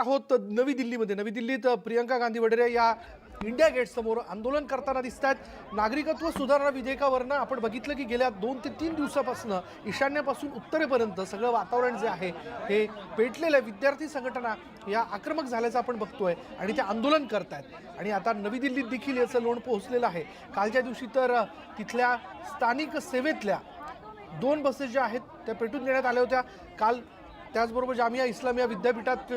आहोत नवी दिल्लीमध्ये. नवी दिल्लीत प्रियंका गांधी वडेरे या इंडिया गेट समोर आंदोलन करताना दिसत आहेत नागरिकत्व सुधारणा विधेयकावरनं आपण बघितलं की गेल्या दोन ते तीन दिवसापासून ईशान्येपासून उत्तरेपर्यंत सगळं वातावरण जे आहे हे पेटलेलं आहे. विद्यार्थी संघटना या आक्रमक झाल्याचं आपण बघतोय आणि ते आंदोलन करतायत. आणि आता नवी दिल्लीत देखील याचं लोण पोहोचलेलं आहे. कालच्या दिवशी तर तिथल्या स्थानिक सेवेतल्या दोन बसेस ज्या आहेत त्या पेटून देण्यात आल्या होत्या. काल त्याचबरोबर जामिया इस्लामिया विद्यापीठात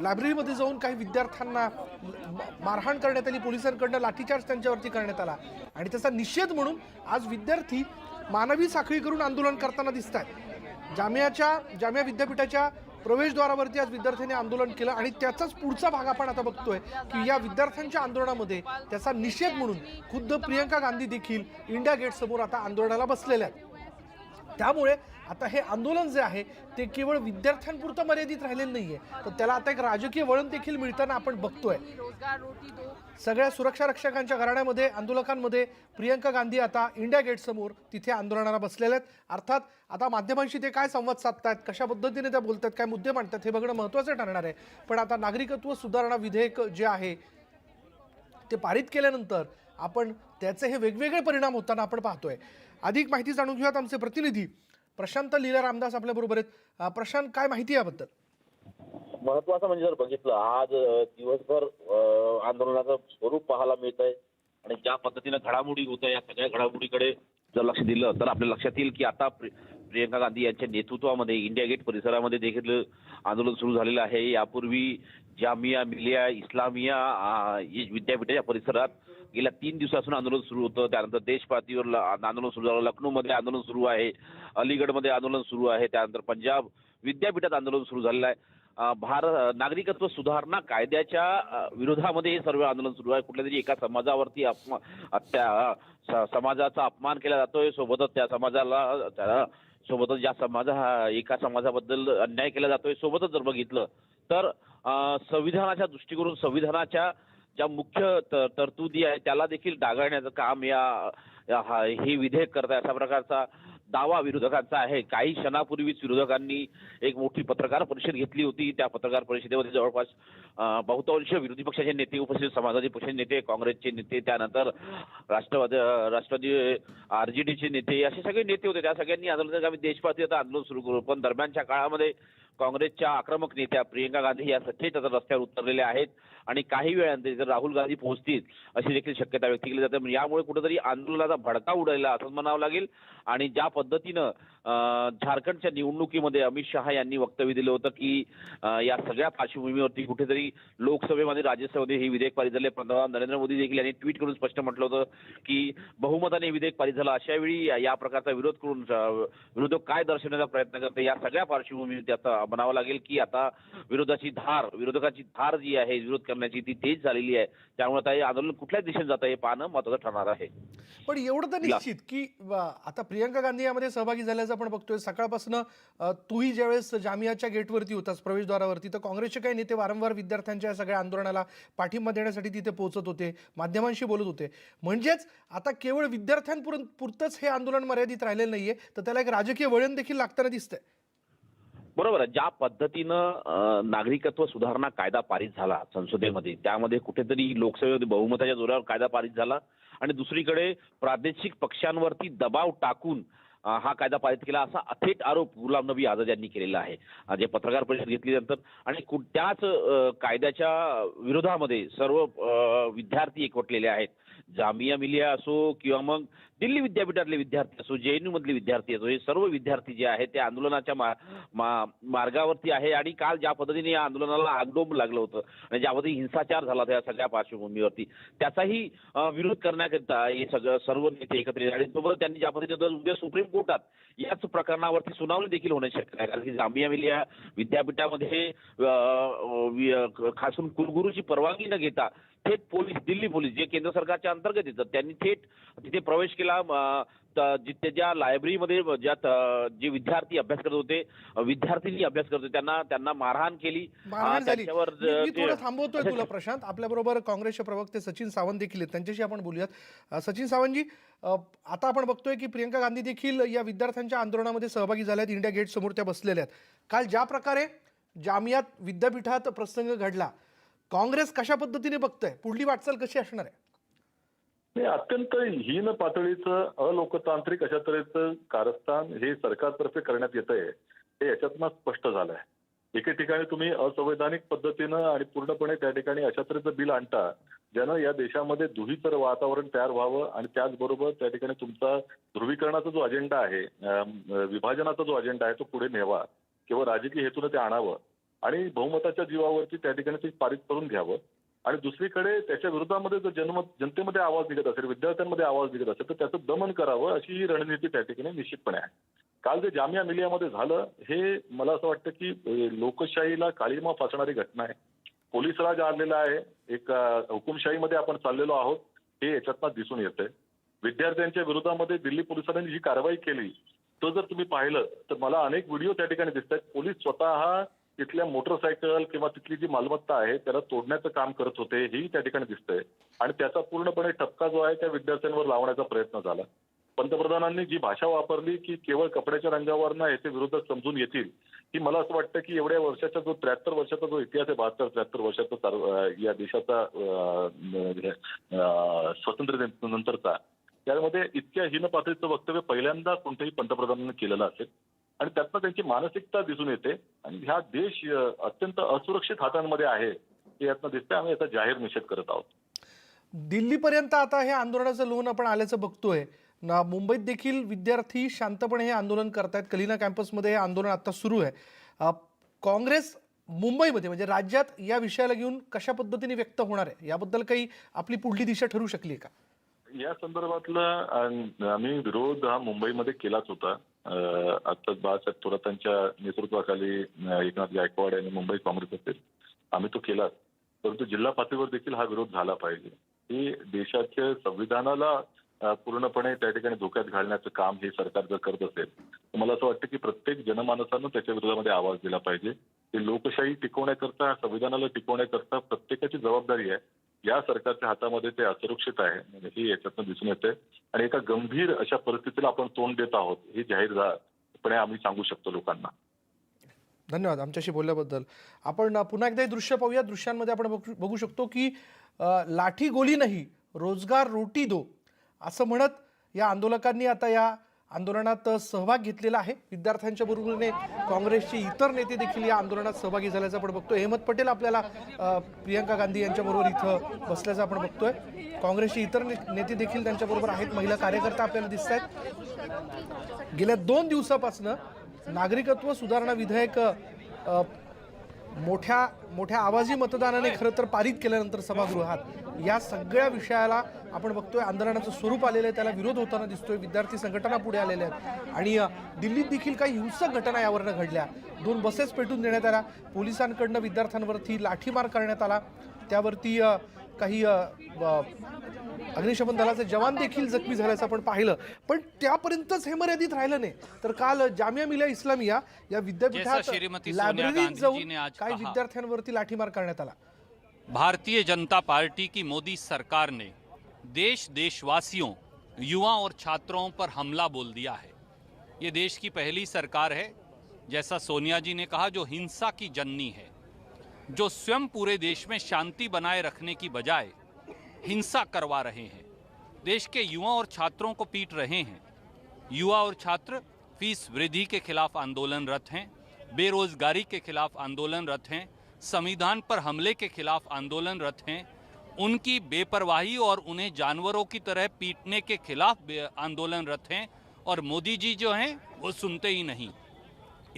लायब्ररीमध्ये जाऊन काही विद्यार्थ्यांना म- मारहाण करण्यात आली पोलिसांकडनं लाठीचार्ज त्यांच्यावरती करण्यात आला. आणि त्याचा निषेध म्हणून आज विद्यार्थी मानवी साखळी करून आंदोलन करताना दिसत आहेत जामियाच्या जामिया विद्यापीठाच्या प्रवेशद्वारावरती आज विद्यार्थ्यांनी आंदोलन केलं आणि त्याचाच पुढचा भाग आपण आता बघतोय की या विद्यार्थ्यांच्या आंदोलनामध्ये त्याचा निषेध म्हणून खुद्द प्रियंका गांधी देखील इंडिया गेट समोर आता आंदोलनाला बसलेल्या आहेत. त्यामुळे आता हे आंदोलन जे आहे ते केवळ विद्यार्थ्यांपुरतं मर्यादित राहिलेलं नाही आहे तर त्याला आता एक राजकीय वळण देखील मिळताना आपण बघतोय. सगळ्या सुरक्षा रक्षकांच्या घराण्यामध्ये आंदोलकांमध्ये प्रियंका गांधी आता इंडिया गेट समोर तिथे आंदोलनाला बसलेल्या आहेत. अर्थात आता माध्यमांशी ते काय संवाद साधतात कशा पद्धतीने त्या बोलतात काय मुद्दे मांडतात हे बघणं महत्त्वाचं ठरणार आहे. पण आता नागरिकत्व सुधारणा विधेयक जे आहे ते पारित केल्यानंतर आपण त्याचे हे वेगवेगळे परिणाम होताना आपण पाहतोय. अधिक माहिती जाणून घेऊयात आमचे प्रतिनिधी. प्रशांत लीला रामदास आपल्याबरोबर आहेत. प्रशांत काय माहिती याबद्दल? महत्वाचं म्हणजे जर बघितलं आज दिवसभर आंदोलनाचं स्वरूप पाहायला मिळत आहे आणि ज्या पद्धतीनं घडामोडी होत आहे या सगळ्या घडामोडीकडे जर लक्ष दिलं तर आपल्या लक्षात येईल की आता प्रियंका गांधी यांच्या नेतृत्वामध्ये इंडिया गेट परिसरामध्ये देखील आंदोलन सुरू झालेलं आहे. यापूर्वी जामिया मिलिया इस्लामिया विद्यापीठाच्या परिसरात गेल्या तीन दिवसापासून आंदोलन सुरू होतं. त्यानंतर देशपातीवर आंदोलन सुरू झालं. लखनौमध्ये आंदोलन सुरू आहे. अलीगडमध्ये आंदोलन सुरू आहे. त्यानंतर पंजाब विद्यापीठात आंदोलन सुरू झालेलं आहे. भारत नागरिकत्व सुधारणा कायद्याच्या विरोधामध्ये हे सर्व आंदोलन सुरू आहे. कुठल्या तरी एका समाजावरती अपमा त्या स- समाजाचा अपमान केला जातोय. सोबतच त्या समाजाला त्या सोबतच ज्या समाजा एका समाजाबद्दल अन्याय केला जातोय. सोबतच जर बघितलं तर संविधानाच्या दृष्टिकोन संविधानाच्या ज्या मुख्य तरतुदी आहे त्याला देखील डागाळण्याचं काम या या- हा- हे विधेयक करत आहे अशा प्रकारचा दावा विरोधकांचा आहे. काही क्षणापूर्वीच विरोधकांनी एक मोठी पत्रकार परिषद घेतली होती. त्या पत्रकार परिषदेमध्ये जवळपास बहुतांश विरोधी पक्षाचे नेते उपस्थित समाजवादी पक्षाचे नेते काँग्रेसचे नेते त्यानंतर राष्ट्रवादी राष्ट्रवादी आर जे डीचे नेते असे सगळे नेते होते. त्या सगळ्यांनी आंदोलन आम्ही देशपातळी आता आंदोलन सुरू करू. पण दरम्यानच्या काळामध्ये काँग्रेसच्या आक्रमक नेत्या प्रियंका गांधी या थेट आता रस्त्यावर उतरलेल्या आहेत आणि काही वेळानंतर जर राहुल गांधी पोहोचतील अशी देखील शक्यता व्यक्त केली जाते. यामुळे कुठेतरी आंदोलनाचा भडका उडायला असं म्हणावं लागेल. आणि ज्या पद्धतीनं झारखंडच्या निवडणुकीमध्ये अमित शहा यांनी वक्तव्य दिलं होतं की या सगळ्या पार्श्वभूमीवरती कुठेतरी लोकसभेमध्ये राज्यसभेमध्ये हे विधेयक पारित झाले. पंतप्रधान नरेंद्र मोदी देखील यांनी ट्विट करून स्पष्ट म्हटलं होतं की बहुमताने विधेयक पारित झालं. अशा वेळी या- प्रकारचा विरोध करून विरोधक काय दर्शवण्याचा प्रयत्न करते या सगळ्या पार्श्वभूमीवरती आता म्हणावं लागेल की आता विरोधाची धार विरोधकाची धार जी आहे विरोध करण्याची ती तेज झालेली आहे. त्यामुळे आता हे आंदोलन कुठल्या दिशेने जातं हे पाहणं महत्वाचं ठरणार आहे. पण एवढं तर निश्चित की आता प्रियंका गांधी यामध्ये सहभागी झाल्याचं आपण बघतोय सकाळपासून तूही ज्यावेळेस जामियाच्या गेटवरती होतास प्रवेशद्वारावरती तर काँग्रेसचे काही नेते वारंवार विद्यार्थ्यांच्या या सगळ्या आंदोलनाला पाठिंबा देण्यासाठी तिथे पोहोचत होते माध्यमांशी बोलत होते. म्हणजेच आता केवळ विद्यार्थ्यांपुर हे आंदोलन मर्यादित राहिलेलं नाहीये तर त्याला एक राजकीय वळण देखील लागताना दिसतंय. बरोबर आहे. ज्या पद्धतीनं नागरिकत्व सुधारणा कायदा पारित झाला संसदेमध्ये त्यामध्ये कुठेतरी लोकसभेमध्ये बहुमताच्या जोरावर कायदा पारित झाला आणि दुसरीकडे प्रादेशिक पक्षांवरती दबाव टाकून हा कायदा पारित केला असा अथेट आरोप गुलाम नबी आझाद यांनी केलेला आहे. जे पत्रकार परिषद घेतल्यानंतर आणि त्याच कायद्याच्या विरोधामध्ये सर्व अं, विद्यार्थी एकवटलेले आहेत. जामिया मिलिया असो किंवा मग दिल्ली विद्यापीठातले विद्यार्थी असो जे एन मधले विद्यार्थी असो हे सर्व विद्यार्थी जे आहेत ते आंदोलनाच्या मा, मा, मार्गावरती आहे आणि काल ज्या पद्धतीने या आंदोलनाला आगडोंब लागलं होतं आणि ज्या पद्धतीने हिंसाचार झाला होता या सगळ्या पार्श्वभूमीवरती त्याचाही विरोध करण्याकरिता हे सगळं सर्व नेते एकत्रित आणि सोबत त्यांनी ज्या पद्धतीने उद्या सुप्रीम कोर्टात याच प्रकरणावरती सुनावणी देखील होण्याची शक्यता आहे कारण की जांबिया मिलिया विद्यापीठामध्ये खासून कुलगुरूची परवानगी न घेता थेट पोलीस दिल्ली पोलीस जे केंद्र सरकारच्या अंतर्गत येतात त्यांनी थेट तिथे प्रवेश केला. अं, त- जिथे ज्या लायब्ररीमध्ये ज्यात जे विद्यार्थी अभ्यास करत होते विद्यार्थी अभ्यास करत होते त्यांना त्यांना मारहाण केली. त्यांच्यावर थांबवतोय तुला प्रशांत. आपल्याबरोबर काँग्रेसचे प्रवक्ते सचिन सावंत देखील आहेत. त्यांच्याशी आपण बोलूयात. सचिन सावंतजी आता आपण बघतोय की प्रियंका गांधी देखील या विद्यार्थ्यांच्या आंदोलनामध्ये सहभागी झाल्यात. इंडिया गेट समोर त्या बसलेल्या आहेत. काल ज्या प्रकारे जामियात विद्यापीठात प्रसंग घडला काँग्रेस कशा पद्धतीने बघतंय? पुढली वाटचाल कशी असणार आहे? नाही अत्यंत हीन पातळीचं अलोकतांत्रिक अशा तऱ्हेचं कारस्थान हे सरकारतर्फे करण्यात येत आहे हे याच्यातनं स्पष्ट झालं आहे एके ठिकाणी तुम्ही असंवैधानिक पद्धतीनं आणि पूर्णपणे त्या ठिकाणी अशा तऱ्हेचं बिल आणता ज्यानं या देशामध्ये दुहीचं वातावरण तयार व्हावं आणि त्याचबरोबर त्या ठिकाणी तुमचा ध्रुवीकरणाचा जो अजेंडा आहे विभाजनाचा जो अजेंडा आहे तो पुढे न्यावा किंवा राजकीय हेतूनं ते आणावं आणि बहुमताच्या जीवावरती त्या ठिकाणी ते पारित करून घ्यावं. आणि दुसरीकडे त्याच्या विरोधामध्ये जर जन्म जनतेमध्ये आवाज निघत असेल विद्यार्थ्यांमध्ये आवाज निघत असेल तर त्याचं दमन करावं अशी ही रणनीती त्या ठिकाणी निश्चितपणे आहे. काल जे जामिया मिलियामध्ये झालं हे मला असं वाटतं की लोकशाहीला काळीमा फासणारी घटना आहे. पोलीस राज आलेला आहे. एक हुकुमशाहीमध्ये आपण चाललेलो आहोत. हे याच्यातनं दिसून येतंय. विद्यार्थ्यांच्या विरोधामध्ये दिल्ली पोलिसांनी जी कारवाई केली तो जर तुम्ही पाहिलं तर मला अनेक व्हिडिओ त्या ठिकाणी दिसत आहेत पोलीस स्वतः तिथल्या मोटरसायकल किंवा तिथली जी मालमत्ता आहे त्याला तोडण्याचं काम करत होते हेही त्या ठिकाणी दिसतंय. आणि त्याचा पूर्णपणे ठपका जो आहे त्या विद्यार्थ्यांवर लावण्याचा प्रयत्न झाला. पंतप्रधानांनी जी भाषा वापरली की केवळ कपड्याच्या रंगावरनं याचे विरोधक समजून येतील की मला असं वाटतं की एवढ्या वर्षाचा जो त्र्याहत्तर वर्षाचा जो इतिहास आहे बहात्तर त्र्याहत्तर वर्षाचा या देशाचा स्वातंत्र्य नंतरचा त्यामध्ये इतक्या हीन पातळीचं वक्तव्य पहिल्यांदा कोणत्याही पंतप्रधानांनी केलेलं असेल. आणि त्यातनं त्यांची मानसिकता दिसून येते. आणि हा देश अत्यंत असुरक्षित हातांमध्ये आहे हे यातनं दिसतंय. आम्ही याचा जाहीर निषेध करत आहोत. दिल्लीपर्यंत आता हे आंदोलनाचं लोन आपण आल्याचं बघतोय. ना मुंबईत देखील विद्यार्थी शांतपणे हे आंदोलन करतायत. कलिना कॅम्पसमध्ये हे आंदोलन आता सुरू आहे. काँग्रेस मुंबईमध्ये म्हणजे राज्यात या विषयाला घेऊन कशा पद्धतीने व्यक्त होणार आहे? याबद्दल काही आपली पुढली दिशा ठरू शकली आहे का? या संदर्भातला आम्ही विरोध हा मुंबईमध्ये केलाच होता. आत्ताच बाळासाहेब थोरातांच्या नेतृत्वाखाली एकनाथ गायकवाड आणि मुंबई काँग्रेस असेल आम्ही तो केलाच. परंतु जिल्हा पातळीवर देखील हा विरोध झाला पाहिजे. की देशाच्या संविधानाला पूर्णपणे त्या ठिकाणी धोक्यात घालण्याचं काम हे सरकार जर करत असेल तर मला असं वाटतं की प्रत्येक जनमानसानं त्याच्या विरोधामध्ये आवाज दिला पाहिजे. ते लोकशाही टिकवण्याकरता संविधानाला टिकवण्याकरता प्रत्येकाची जबाबदारी आहे. या सरकारच्या हातामध्ये ते असुरक्षित आहे म्हणजे हे याच्यातनं दिसून येते. आणि एका गंभीर अशा परिस्थितीला आपण तोंड देत आहोत हे जाहीरपणे आम्ही सांगू शकतो लोकांना. धन्यवाद आमच्याशी बोलल्याबद्दल. आपण पुन्हा एकदा हे दृश्य पाहूया. दृश्यांमध्ये आपण बघू बघू शकतो की लाठी गोली नाही रोजगार रोटी दो असं म्हणत या आंदोलकांनी आता या आंदोलनात सहभाग घेतलेला आहे. विद्यार्थ्यांच्या बरोबरीने काँग्रेसचे इतर नेते देखील या आंदोलनात सहभागी झाल्याचं आपण बघतोय. अहमद पटेल आपल्याला प्रियंका गांधी यांच्याबरोबर इथं बसल्याचं आपण बघतोय. काँग्रेसचे इतर ने- नेते देखील त्यांच्याबरोबर आहेत. महिला कार्यकर्ता आपल्याला दिसत आहेत. गेल्या दोन दिवसापासनं नागरिकत्व सुधारणा विधेयक मोठ्या मोठ्या आवाजी मतदानाने खरं तर पारित केल्यानंतर सभागृहात या सगळ्या विषयाला आपण बघतोय आंदोलनाचं स्वरूप आलेलं आहे त्याला विरोध होताना दिसतोय विद्यार्थी संघटना पुढे आलेल्या आहेत. आणि दिल्लीत देखील काही हिंसक घटना यावरनं घडल्या. दोन बसेस पेटून देण्यात आल्या. पोलिसांकडनं विद्यार्थ्यांवरती लाठीमार करण्यात आला. त्यावरती काही अग्निशमन दलाचे जवान देखील जखमी झाल्याचं आपण पाहिलं. पण त्यापर्यंतच हे मर्यादित राहिलं नाही. तर काल जामिया मिलिया इस्लामिया या विद्यापीठात लायब्ररीत गांधी जी जाऊन ने आज काही कहा। विद्यार्थ्यांवरती लाठीमार करण्यात आला. भारतीय जनता पार्टी की मोदी सरकार ने देश देशवासियों युवा और छात्रों पर हमला बोल दिया है। ये देश की पहली सरकार है जैसा सोनिया जी ने कहा जो हिंसा की जननी है। जो स्वयं पूरे देश में शांति बनाए रखने की बजाय हिंसा करवा रहे हैं। देश के युवा और छात्रों को पीट रहे हैं। युवा और छात्र फ़ीस वृद्धि के खिलाफ आंदोलनरत हैं, बेरोजगारी के खिलाफ आंदोलनरत हैं, संविधान पर हमले के खिलाफ आंदोलनरत हैं। उनकी बेपरवाही और उन्हें जानवरों की तरह पीटने के खिलाफ आंदोलनरत हैं और मोदी जी जो हैं, वो सुनते ही नहीं।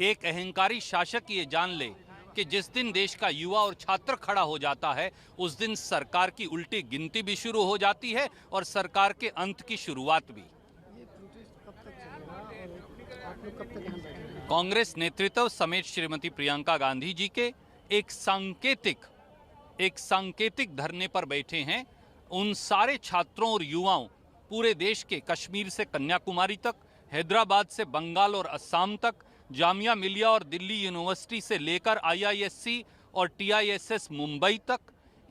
एक अहंकारी शासक ये जान ले कि जिस दिन देश का युवा और छात्र खड़ा हो जाता है, उस दिन सरकार की उल्टी गिनती भी शुरू हो जाती है और सरकार के अंत की शुरुआत भी। कांग्रेस नेतृत्व समेत श्रीमती प्रियंका गांधी जी के एक सांकेतिक एक सांकेतिक धरने पर बैठे हैं। उन सारे छात्रों और युवाओं, पूरे देश के कश्मीर से कन्याकुमारी तक, हैदराबाद से बंगाल और असम तक जामिया मिलिया और दिल्ली यूनिवर्सिटी से लेकर आईआईएससी और टीआईएसएस मुंबई तक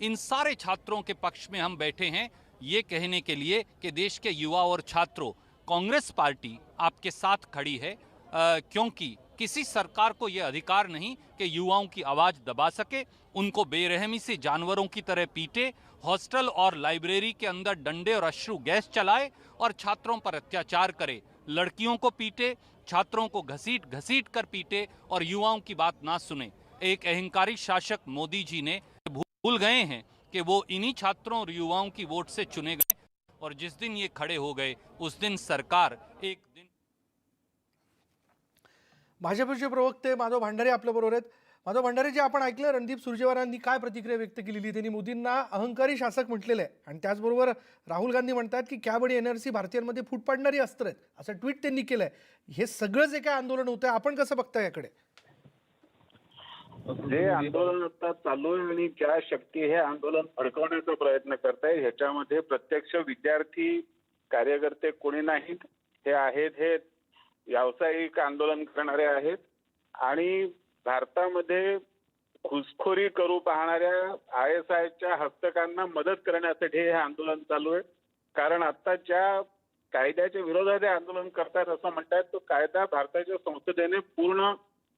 इन सारे छात्रों के पक्ष में हम बैठे हैं ये कहने के लिए कि देश के युवा और छात्रों कांग्रेस पार्टी आपके साथ खड़ी है अ, क्योंकि किसी सरकार को यह अधिकार नहीं कि युवाओं की आवाज़ दबा सके उनको बेरहमी से जानवरों की तरह पीटे हॉस्टल और लाइब्रेरी के अंदर डंडे और अश्रु गैस चलाए और छात्रों पर अत्याचार करे लड़कियों को पीटे छात्रों को घसीट घसीट कर पीटे और युवाओं की बात ना सुने। एक अहंकारी शासक मोदी जी ने भूल गए हैं कि वो इन्हीं छात्रों और युवाओं की वोट से चुने गए और जिस दिन ये खड़े हो गए, उस दिन सरकार एक दिन भाजपचे प्रवक्ते माधव आप आपल्याबरोबर आहेत. माधव भंडारी जे आपण ऐकलं रणदीप सुरजेवालांनी काय प्रतिक्रिया व्यक्त केलेली त्यांनी मोदींना अहंकारी शासक म्हटलेलं आहे. आणि त्याचबरोबर राहुल गांधी म्हणतात की कॅब आणि एनआरसी भारतीयांमध्ये फूट पाडणारी अस्त्र आहेत असं ट्विट त्यांनी केलंय. हे सगळं जे काय आंदोलन होतं आपण कसं बघताय याकडे? जे आंदोलन आता चालू आहे आणि ज्या शक्ती हे आंदोलन भडकवण्याचा प्रयत्न करताय ह्याच्यामध्ये प्रत्यक्ष विद्यार्थी कार्यकर्ते कोणी नाहीत. हे आहेत हे व्यावसायिक आंदोलन करणारे आहेत. आणि भारतामध्ये घुसखोरी करू पाहणाऱ्या आय एस आयच्या हस्तकांना मदत करण्यासाठी हे आंदोलन चालू आहे. कारण आता ज्या कायद्याच्या विरोधात हे आंदोलन करतात असं म्हणतात तो कायदा भारताच्या संसदेने पूर्ण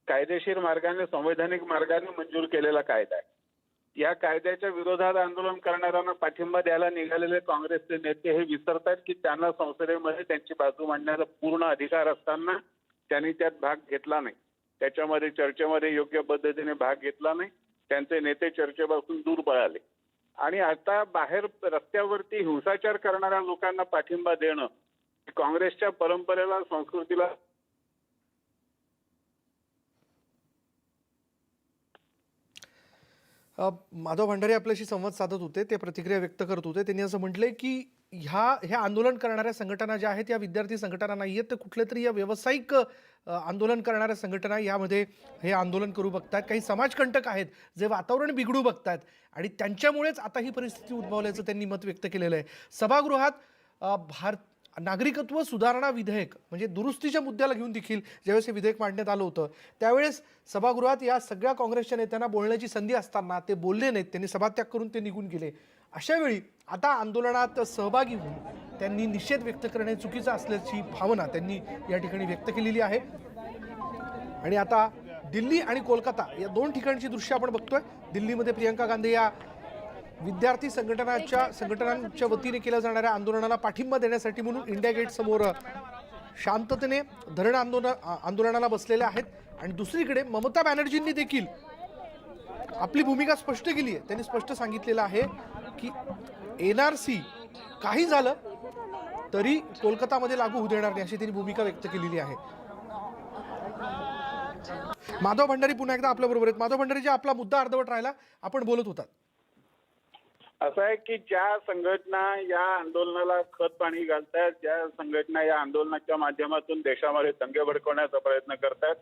कायदेशीर मार्गाने संवैधानिक मार्गाने मंजूर केलेला कायदा आहे. या कायद्याच्या विरोधात आंदोलन करणाऱ्यांना पाठिंबा द्यायला निघालेले काँग्रेसचे नेते हे विसरतात की त्यांना संसदेमध्ये त्यांची बाजू मांडण्याचा पूर्ण अधिकार असताना त्यांनी त्यात भाग घेतला नाही. त्याच्यामध्ये चर्चेमध्ये योग्य पद्धतीने भाग घेतला नाही. त्यांचे नेते चर्चेपासून दूर पळाले. आणि आता बाहेर रस्त्यावरती हिंसाचार करणाऱ्या लोकांना पाठिंबा देणं काँग्रेसच्या परंपरेला संस्कृतीला माधव भंडारे आपल्याशी संवाद साधत होते ते प्रतिक्रिया व्यक्त करत होते. त्यांनी असं म्हटलंय की ह्या ह्या आंदोलन करणाऱ्या संघटना ज्या आहेत या विद्यार्थी संघटना नाही आहेत तर कुठल्या तरी या व्यावसायिक आंदोलन करणाऱ्या संघटना यामध्ये हे आंदोलन करू बघतात काही समाजकंटक आहेत जे वातावरण बिघडू बघतात आणि त्यांच्यामुळेच आता ही परिस्थिती उद्भवल्याचं त्यांनी मत व्यक्त केलेलं आहे. सभागृहात भारत नागरिकत्व सुधारणा विधेयक म्हणजे दुरुस्तीच्या मुद्द्याला घेऊन देखील ज्यावेळेस हे विधेयक मांडण्यात आलं होतं त्यावेळेस सभागृहात या सगळ्या काँग्रेसच्या नेत्यांना बोलण्याची संधी असताना ते बोलले नाहीत त्यांनी सभात्याग करून ते निघून गेले. अशावेळी आता आंदोलनात सहभागी होऊन त्यांनी निषेध व्यक्त करणे चुकीचं असल्याची भावना त्यांनी या ठिकाणी व्यक्त केलेली आहे. आणि आता दिल्ली आणि कोलकाता या दोन ठिकाणची दृश्य आपण बघतोय. दिल्लीमध्ये प्रियंका गांधी या विद्यार्थी संघटनाच्या संघटनांच्या वतीने केल्या जाणाऱ्या आंदोलनाला पाठिंबा देण्यासाठी म्हणून इंडिया गेट समोर शांततेने धरण आंदोलन आंदोलनाला बसलेले आहेत. आणि दुसरीकडे ममता बॅनर्जींनी देखील आपली भूमिका स्पष्ट केली आहे. त्यांनी स्पष्ट सांगितलेलं आहे की एन आर सी काही झालं तरी कोलकातामध्ये लागू होऊ देणार नाही अशी त्यांनी भूमिका व्यक्त केलेली आहे. माधव भंडारी पुन्हा एकदा आपल्या बरोबर आहेत. माधव भंडारी जे आपला मुद्दा अर्धवट राहिला. आपण बोलत होतात. असं आहे की ज्या संघटना या आंदोलनाला खत पाणी घालतात ज्या संघटना या आंदोलनाच्या माध्यमातून देशामध्ये दंगे भडकवण्याचा प्रयत्न करतात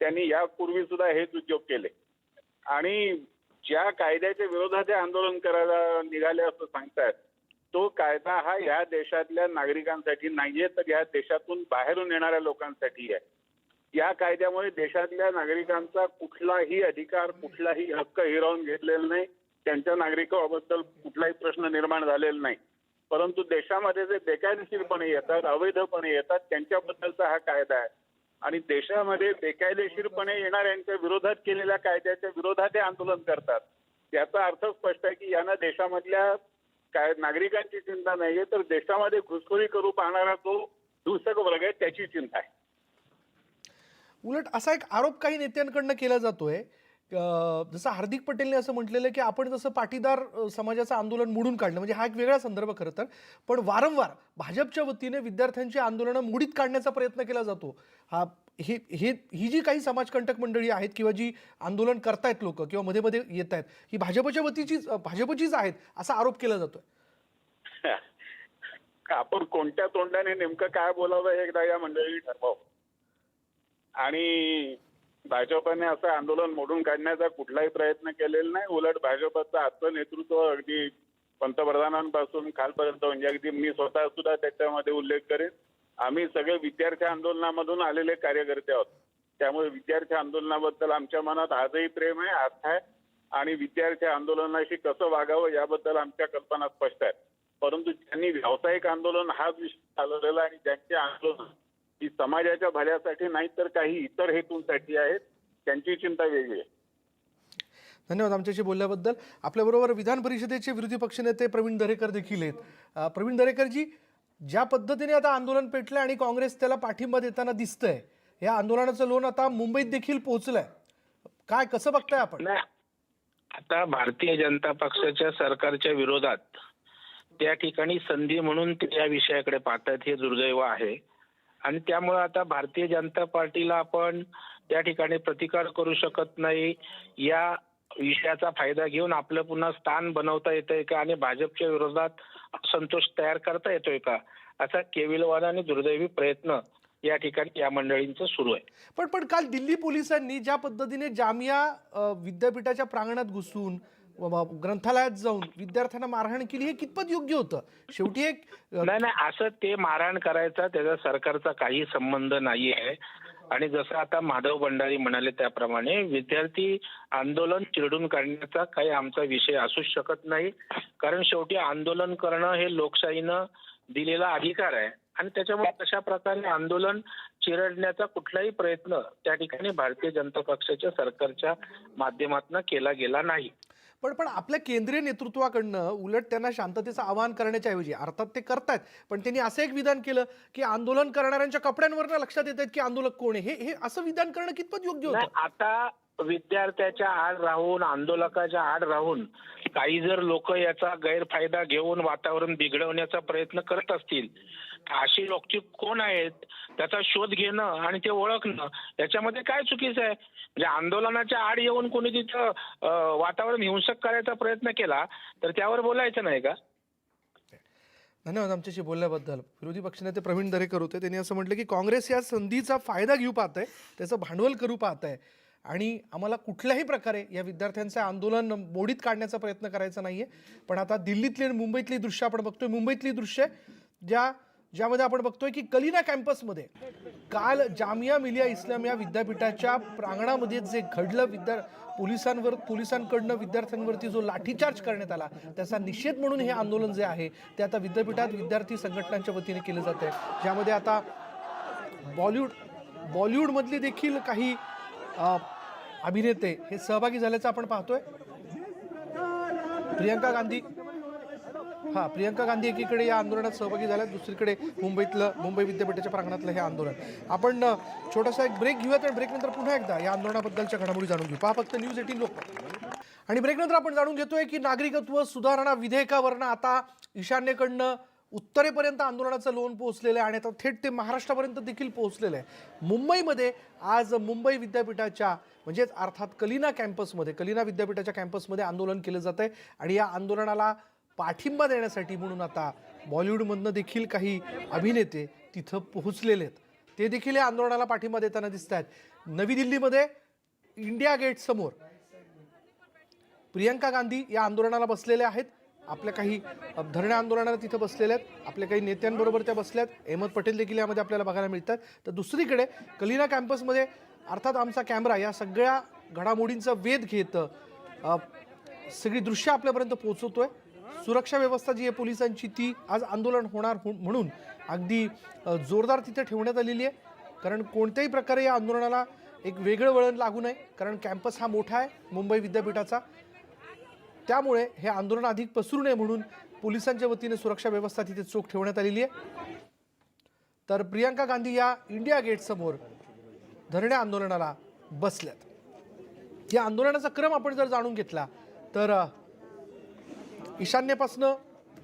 त्यांनी यापूर्वी सुद्धा हेच उद्योग केले. आणि ज्या कायद्याच्या विरोधात हे आंदोलन करायला निघाले असं सांगतात तो कायदा हा या देशातल्या नागरिकांसाठी नाहीये तर या देशातून बाहेरून येणाऱ्या लोकांसाठी आहे. या कायद्यामुळे देशातल्या नागरिकांचा कुठलाही अधिकार कुठलाही हक्क हिरावून घेतलेला नाही. त्यांच्या नागरिकांबद्दल कुठलाही प्रश्न निर्माण झालेला नाही. परंतु देशामध्ये जे बेकायदेशीरपणे येतात अवैधपणे येतात त्यांच्याबद्दलचा हा कायदा आहे. आणि देशामध्ये बेकायदेशीरपणे येणाऱ्यांच्या विरोधात केलेल्या कायद्याच्या विरोधात हे आंदोलन करतात. याचा अर्थ स्पष्ट आहे की यांना देशामधल्या काय नागरिकांची चिंता नाहीये तर देशामध्ये घुसखोरी करू पाहणारा जो हिंसक वर्ग आहे त्याची चिंता आहे. उलट असा एक आरोप काही नेत्यांकडनं केला जातोय जसं हार्दिक पटेलने असं म्हटलेलं की आपण जसं पाटीदार समाजाचं आंदोलन मोडून काढलं म्हणजे हा एक वेगळा संदर्भ खरं तर पण वारंवार भाजपच्या वतीने विद्यार्थ्यांची आंदोलनं मोडीत काढण्याचा प्रयत्न केला जातो. हा हे हे ही जी काही समाजकंटक मंडळी आहेत किंवा जी आंदोलन करतायत लोक किंवा मध्ये मध्ये येत आहेत ही भाजपच्या वतीचीच भाजपचीच आहेत असा आरोप केला जातोय. आपण कोणत्या तोंडाने नेमकं काय बोलावं हे एकदा या मंडळी ठरवावं. आणि भाजपने असं आंदोलन मोडून काढण्याचा कुठलाही प्रयत्न केलेला नाही. उलट भाजपचं आजचं नेतृत्व अगदी पंतप्रधानांपासून खालपर्यंत म्हणजे अगदी मी स्वतः सुद्धा त्याच्यामध्ये उल्लेख करेन. आम्ही सगळे विद्यार्थी आंदोलनामधून आलेले कार्यकर्ते आहोत. त्यामुळे विद्यार्थी आंदोलनाबद्दल आमच्या मनात आजही प्रेम आहे आस्था आहे आणि विद्यार्थी आंदोलनाशी कसं वागावं याबद्दल आमच्या कल्पना स्पष्ट आहेत. परंतु ज्यांनी व्यावसायिक आंदोलन हा विषय चालवलेला आणि ज्यांचे आंदोलन ती समाजाच्या भल्यासाठी नाही तर काही इतर हेतूंसाठी आहेत त्यांची चिंता वेगळी आहे. धन्यवाद आमच्याशी बोलल्याबद्दल. आपल्याबरोबर विधान परिषदेचे विरोधी पक्षनेते प्रवीण दरेकर देखील आहेत. प्रवीण दरेकरजी ज्या पद्धतीने आता आंदोलन पेटलंय आणि काँग्रेस त्याला पाठिंबा देताना दिसतंय या आंदोलनाचं लोन आता मुंबईत देखील पोहोचलंय. काय कसं बघताय आपण? आता भारतीय जनता पक्षाच्या सरकारच्या विरोधात त्या ठिकाणी संधी म्हणून ते या विषयाकडे पाहतात हे दुर्दैव आहे. आणि त्यामुळे आता भारतीय जनता पार्टीला आपण त्या ठिकाणी प्रतिकार करू शकत नाही. या विषयाचा फायदा घेऊन आपलं पुन्हा स्थान बनवता येतंय का आणि भाजपच्या विरोधात संतोष तयार करता येतोय का? असा केविलवान आणि दुर्दैवी प्रयत्न या ठिकाणी या मंडळींचं सुरू आहे. पण पण काल दिल्ली पोलिसांनी ज्या पद्धतीने जामिया विद्यापीठाच्या प्रांगणात घुसून ग्रंथालयात जाऊन विद्यार्थ्यांना मारहाण केली हे कितपत योग्य होतं? शेवटी एक नाही नाही असं ते मारहाण करायचा त्याचा सरकारचा काही संबंध नाही आहे आणि जसं आता माधव भंडारी म्हणाले त्याप्रमाणे विद्यार्थी आंदोलन चिरडून काढण्याचा काही आमचा विषय असूच शकत नाही. कारण शेवटी आंदोलन करणं हे लोकशाहीनं दिलेला अधिकार आहे. आणि त्याच्यामुळे तशा प्रकारे आंदोलन चिरडण्याचा कुठलाही प्रयत्न त्या ठिकाणी भारतीय जनता पक्षाच्या सरकारच्या माध्यमातून केला गेला नाही. पण पण आपल्या केंद्रीय नेतृत्वाकडनं उलट त्यांना शांततेचं आवाहन करण्याच्या ऐवजी अर्थात ते करतायत पण त्यांनी असं एक विधान केलं की आंदोलन करणाऱ्यांच्या कपड्यांवरनं लक्षात येत आहेत की आंदोलक कोण आहे? हे हे असं विधान करणं कितपत योग्य होतं? आता विद्यार्थ्याच्या आड राहून आंदोलकाच्या आड राहून काही जर लोक याचा गैरफायदा घेऊन वातावरण बिघडवण्याचा प्रयत्न करत असतील अशी लोकची कोण आहेत? त्याचा शोध घेणं आणि ते ओळखणं याच्यामध्ये काय चुकीचं आहे? म्हणजे आंदोलनाच्या आड येऊन कोणी तिथं वातावरण हिंसक करायचा प्रयत्न केला तर त्यावर बोलायचं नाही का? धन्यवाद आमच्याशी बोलल्याबद्दल. विरोधी पक्षनेते प्रवीण दरेकर होते. त्यांनी असं म्हटलं की काँग्रेस या संधीचा फायदा घेऊ पाहत आहे त्याचं भांडवल करू पाहत आहे आणि आम्हाला कुठल्याही प्रकारे या विद्यार्थ्यांचं आंदोलन मोडीत काढण्याचा प्रयत्न करायचा नाही आहे पण आता दिल्लीतली आणि मुंबईतली दृश्य आपण बघतोय. मुंबईतली दृश्य ज्या ज्यामध्ये आपण बघतोय की कलिना कॅम्पसमध्ये काल जामिया मिलिया इस्लाम या विद्यापीठाच्या प्रांगणामध्ये जे घडलं विद्या पोलिसांवर पोलिसांकडनं विद्यार्थ्यांवरती जो लाठीचार्ज करण्यात आला त्याचा निषेध म्हणून हे आंदोलन जे आहे ते आता विद्यापीठात विद्यार्थी संघटनांच्या वतीने केलं जात आहे. ज्यामध्ये आता बॉलिवूड बॉलिवूडमधले देखील काही अभिनेते हे सहभागी झाल्याचं आपण पाहतोय. प्रियंका गांधी हा प्रियंका गांधी एकीकडे या आंदोलनात सहभागी झाल्या दुसरीकडे मुंबईतलं मुंबई विद्यापीठाच्या प्रांगणातलं हे आंदोलन. आपण छोटासा एक ब्रेक घेऊयात आणि ब्रेकनंतर पुन्हा एकदा या आंदोलनाबद्दलच्या घडामोडी जाणून घेऊ. पहा फक्त न्यूज एटीन लोक. आणि ब्रेकनंतर आपण जाणून घेतोय की नागरिकत्व सुधारणा विधेयकावरनं आता ईशान्येकडनं उत्तरेपर्यंत आंदोलनाचं लोन पोहोचलेलं आहे आणि आता थेट ते महाराष्ट्रापर्यंत देखील पोहोचलेलं आहे. मुंबईमध्ये आज मुंबई विद्यापीठाच्या म्हणजेच अर्थात कलिना कॅम्पसमध्ये कलिना विद्यापीठाच्या कॅम्पसमध्ये आंदोलन केलं जात आहे आणि या आंदोलनाला पाठिंबा देण्यासाठी म्हणून आता बॉलिवूडमधनं देखील काही अभिनेते तिथं पोहोचलेले आहेत. ते देखील या आंदोलनाला पाठिंबा देताना दिसत आहेत. नवी दिल्लीमध्ये इंडिया गेट समोर प्रियंका गांधी या आंदोलनाला बसलेल्या आहेत. आपल्या काही धरणे धरण्या आंदोलनाला तिथं बसलेल्या आहेत. आपल्या काही नेत्यांबरोबर त्या बसल्यात अहमद पटेल देखील यामध्ये आपल्याला बघायला मिळतात. तर दुसरीकडे कलिना कॅम्पसमध्ये अर्थात आमचा कॅमेरा या सगळ्या घडामोडींचा वेध घेत सगळी दृश्य आपल्यापर्यंत पोहोचवतो आहे सुरक्षा व्यवस्था जी आहे पोलिसांची ती आज आंदोलन होणार हो- म्हणून अगदी जोरदार तिथे ठेवण्यात आलेली आहे. कारण कोणत्याही प्रकारे या आंदोलनाला एक वेगळं वळण लागू नये. कारण कॅम्पस हा मोठा आहे मुंबई विद्यापीठाचा. त्यामुळे हे आंदोलन अधिक पसरू नये म्हणून पोलिसांच्या वतीने सुरक्षा व्यवस्था तिथे चोख ठेवण्यात आलेली आहे. तर प्रियंका गांधी या इंडिया गेटसमोर धरण्या आंदोलनाला बसल्यात. या आंदोलनाचा क्रम आपण जर जाणून घेतला तर ईशान्येपासनं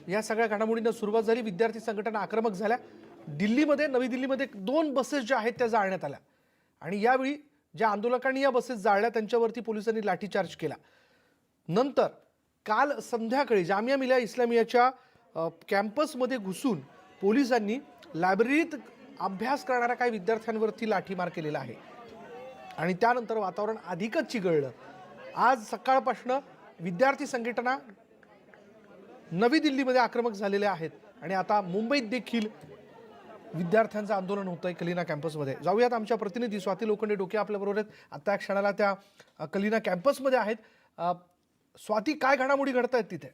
या सगळ्या घडामोडींना सुरुवात झाली. विद्यार्थी संघटना आक्रमक झाल्या. दिल्लीमध्ये नवी दिल्लीमध्ये दोन बसेस ज्या आहेत त्या जाळण्यात आल्या. आणि यावेळी ज्या आंदोलकांनी या बसेस जाळल्या त्यांच्यावरती पोलिसांनी लाठीचार्ज केला. नंतर काल संध्याकाळी जामिया मिलिया इस्लामियाच्या कॅम्पसमध्ये घुसून पोलिसांनी लायब्ररीत अभ्यास करणाऱ्या काही विद्यार्थ्यांवरती लाठीमार केलेला आहे. आणि त्यानंतर वातावरण अधिकच चिघळलं. आज सकाळपासनं विद्यार्थी संघटना नवी दिल्लीमध्ये आक्रमक झालेल्या आहेत आणि आता मुंबईत देखील विद्यार्थ्यांचं आंदोलन होतं आहे कलिना कॅम्पसमध्ये. जाऊयात आमच्या प्रतिनिधी स्वाती लोखंडे डोके आपल्याबरोबर आहेत. आता क्षणाला त्या कलिना कॅम्पसमध्ये आहेत. स्वाती काय घडामोडी घडत आहेत तिथे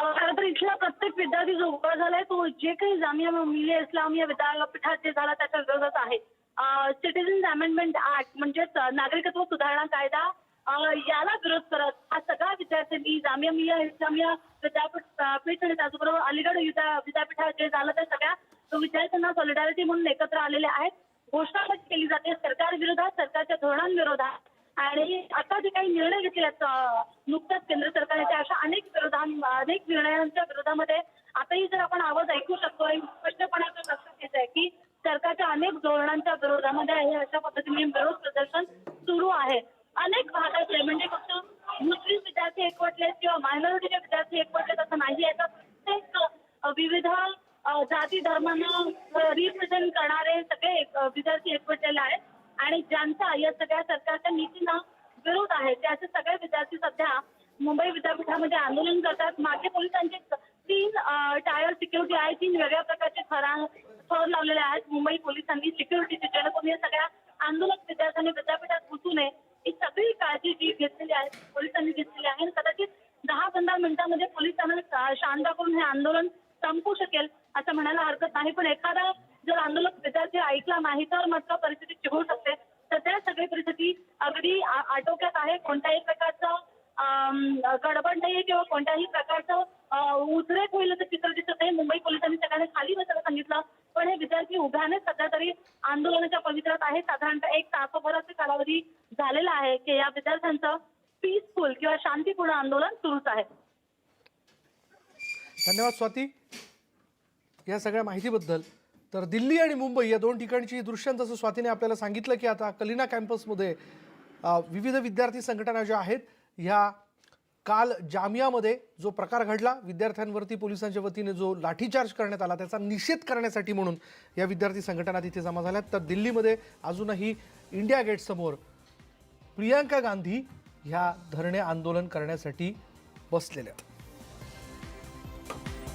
खर तर इथला प्रत्येक विद्यार्थी जो उभा झालाय तो जे काही जामिया मिलिया इस्लामिया विद्यापीठात जे झाला त्याच्या विरोधात आहे. सिटीजन्स अमेंडमेंट ऍक्ट म्हणजेच नागरिकत्व सुधारणा कायदा याला विरोध करत हा सगळा विद्यार्थ्यांनी जामिया मिलिया इस्लामिया विद्यापीठ पीठ आणि त्याचबरोबर अलीगड विद्यापीठात जे झालं त्या सगळ्या विद्यार्थ्यांना सॉलिडारिटी म्हणून एकत्र आलेले आहेत. घोषणाबाजी केली जाते सरकार विरोधात सरकारच्या धोरणांविरोधात. आणि आता जे काही निर्णय घेतले आहेत नुकताच केंद्र सरकारने त्या अशा अनेक विरोधां अनेक निर्णयांच्या विरोधामध्ये आताही जर आपण आवाज ऐकू शकतो आणि स्पष्टपणे लक्षात येत आहे की सरकारच्या अनेक धोरणांच्या विरोधामध्ये हे अशा पद्धतीने विरोध प्रदर्शन सुरू आहे. अनेक भागातले म्हणजे फक्त मुस्लिम विद्यार्थी एकवटले किंवा मायनॉरिटीचे विद्यार्थी एकवटले असं नाही आहे. तर प्रत्येक विविध जाती धर्मांना रिप्रेझेंट करणारे सगळे एक- विद्यार्थी एकवटलेले आहेत. आणि ज्यांचा या सगळ्या सरकारच्या नीती आहे सध्या तरी आंदोलनाच्या पवित्रात आहे. साधारणतः एक तासभराचा कालावधी झालेला आहे की या विद्यार्थ्यांचं पीसफुल किंवा शांतीपूर्ण आंदोलन सुरूच आहे. धन्यवाद स्वाती. या सगळ्या माहितीबद्दल. तर दिल्ली आणि मुंबई या दोन ठिकाणची दृश्यांत जसं स्वातीने आपल्याला सांगितलं की आता कलिना कॅम्पसमध्ये विविध विद्यार्थी संघटना ज्या आहेत ह्या काल जामियामध्ये जो प्रकार घडला विद्यार्थ्यांवरती पोलिसांच्या वतीने जो लाठीचार्ज करण्यात आला त्याचा निषेध करण्यासाठी म्हणून या विद्यार्थी संघटना तिथे जमा झाल्यात. तर दिल्लीमध्ये अजूनही इंडिया गेटसमोर प्रियांका गांधी ह्या धरणे आंदोलन करण्यासाठी बसलेल्या आहेत.